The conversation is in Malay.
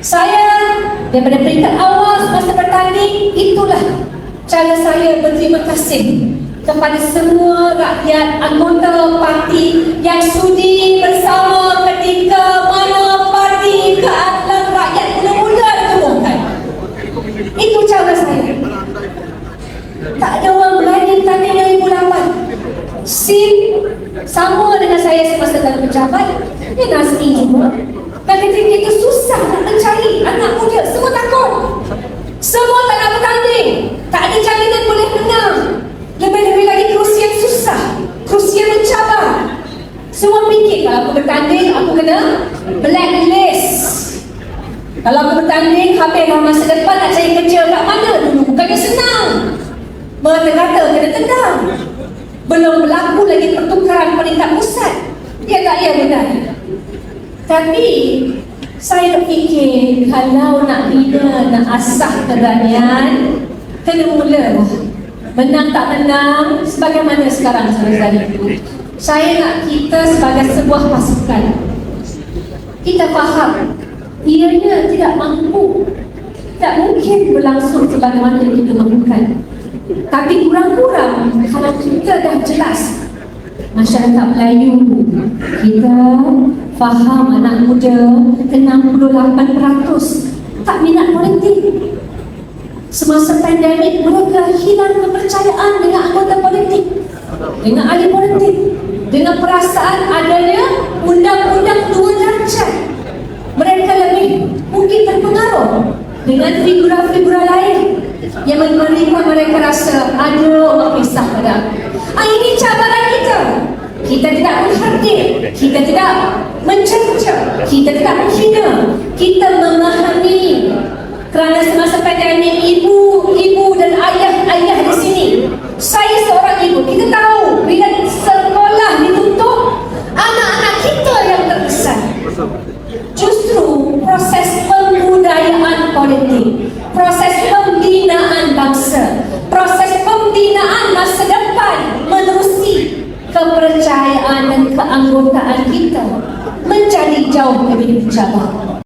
Saya daripada peringkat awal semasa bertanding itulah cara saya berterima kasih kepada semua rakyat anggota parti yang sudi bersama ketika mana parti keadilan rakyat mula-mula ditubuhkan. Itu cara saya. Tak ada orang berani tanding 2008. SIM sama dengan saya semasa dalam pejabat. Dia Nazmi juga. Dan ketika itu susah nak mencari anak muda. Semua takut. Semua tak nak bertanding. Tak ada jaminan boleh menang. Lebih-lebih lagi kerusi yang susah. Kerusi yang mencabar. Semua fikir kalau aku bertanding, aku kena blacklist. Kalau aku bertanding, habislah masa depan nak cari kerja kat mana dulu. Bukannya senang. Mengata-kata kena tendang. Belum berlaku lagi pertukaran peringkat pusat. Ya tak ya benar. Tapi saya fikir kalau nak bina, nak asah keberanian, kena mula. Menang tak menang, sebagaimana sekarang saudara-saudara itu. Saya nak kita sebagai sebuah pasukan. Kita faham, ianya tidak mampu. Tak mungkin berlangsung sebagaimana kita mahukan. Tapi kurang-kurang kalau kita dah jelas masyarakat Melayu kita faham anak muda 68% tak minat politik semasa pandemik mereka hilang kepercayaan dengan anggota politik dengan ahli politik dengan perasaan adanya undang-undang dua darjat mereka lebih mungkin terpengaruh dengan figura-figura lain yang memberikan mereka rasa ada orang kisah pada. Ah, ini cabaran kita. Kita tidak menghardik, kita tidak mencerca, kita tidak menghina, kita memahami. Justru proses pembudayaan politik, proses pembinaan bangsa, proses pembinaan masa depan menerusi kepercayaan dan keanggotaan kita menjadi jauh lebih bercabar.